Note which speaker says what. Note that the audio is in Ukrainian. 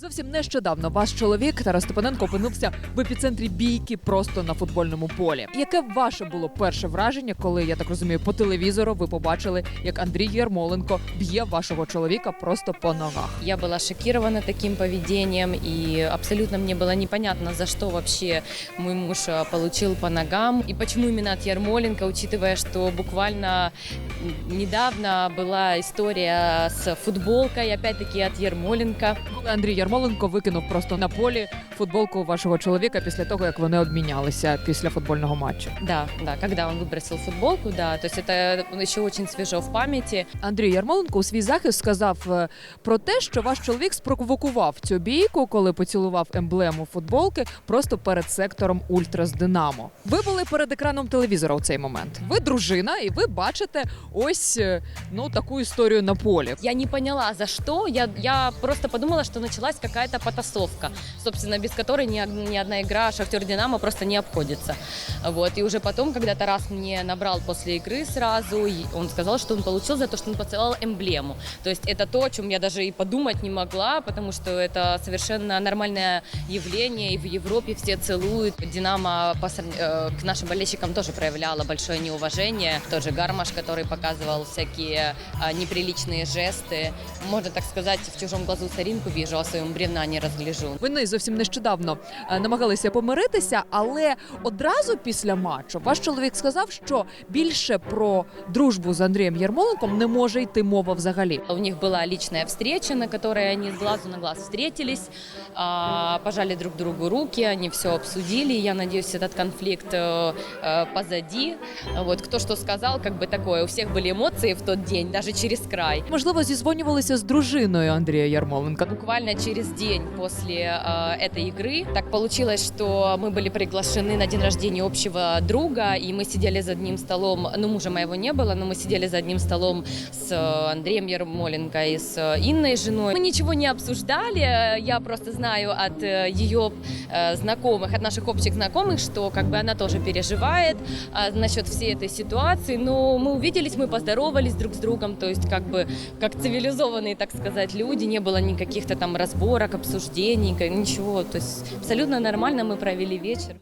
Speaker 1: Зовсім нещодавно ваш чоловік Тарас Степаненко опинився в епіцентрі бійки просто на футбольному полі. Яке ваше було перше враження, коли я так розумію, по телевізору ви побачили, як Андрій Ярмоленко б'є вашого чоловіка просто по ногах?
Speaker 2: Я была шокирована таким поведением, и абсолютно мне было непонятно, за что вообще мой муж э, получил по ногам, и почему именно от Ярмоленко, учитывая, что буквально м, недавно была история с футболкой, опять-таки от Ярмоленко.
Speaker 1: Коли Андрій Ярмоленко викинув просто на полі футболку вашого чоловіка після того, як вони обмінялися після футбольного матчу.
Speaker 2: Да, да, когда он выбросил футболку, да, то есть это еще очень свежо в памяти.
Speaker 1: Андрій Ярмоленко у свій захист сказав е, про те, що ваш чоловік спровокував цю бійку, коли поцілував емблему футболки просто перед сектором Ультрас Динамо. Ви були перед екраном телевізора у цей момент. Ви дружина, і ви бачите ось е, ну таку історію на полі.
Speaker 2: Я не поняла, за что. Я, я просто подумала, что началась какая-то потасовка, собственно, без которой ни, ни одна игра «Шахтер Динамо» просто не обходится. Вот. И уже потом, когда Тарас мне набрал после игры сразу, он сказал, что он получил за то, что он поцеловал эмблему. То есть это то, о чем я даже и подумать не могла, потому что это совершенно нормальное явление, и в Европе все целуют. «Динамо» по э, к нашим болельщикам тоже проявляла большое неуважение. Тот же Гармаш, который показывал всякие а, неприличные жесты. Можно так сказать, в чужом глазу соринку вижу, а своем бревна не разгляжу.
Speaker 1: Вони зовсім нещодавно е, намагалися помиритися, але одразу після матчу ваш чоловік сказав, що більше про дружбу з Андрієм Ярмоленком не може йти мова взагалі.
Speaker 2: У них была личная встреча, на которой они с глазу на глаз встретились, а, пожали друг другу руки, они все обсудили. Я надеюсь, этот конфликт э, э, позади. Вот кто что сказал, как бы такое. У всех были эмоции в тот день, даже через край.
Speaker 1: Можливо, зізвонювалися з дружиною Андрія Ярмоленка.
Speaker 2: Буквально через день после э, этой игры. Так получилось, что мы были приглашены на день рождения общего друга, и мы сидели за одним столом, ну мужа моего не было, но мы сидели за одним столом с э, Андреем Ермоленко и с э, Инной женой. Мы ничего не обсуждали, я просто знаю от э, ее знакомых, от наших общих знакомых, что как бы она тоже переживает а, насчет всей этой ситуации, но мы увиделись, мы поздоровались друг с другом, то есть как бы как цивилизованные, так сказать, люди, не было никаких-то там разборок, обсуждений, ничего, то есть абсолютно нормально мы провели вечер.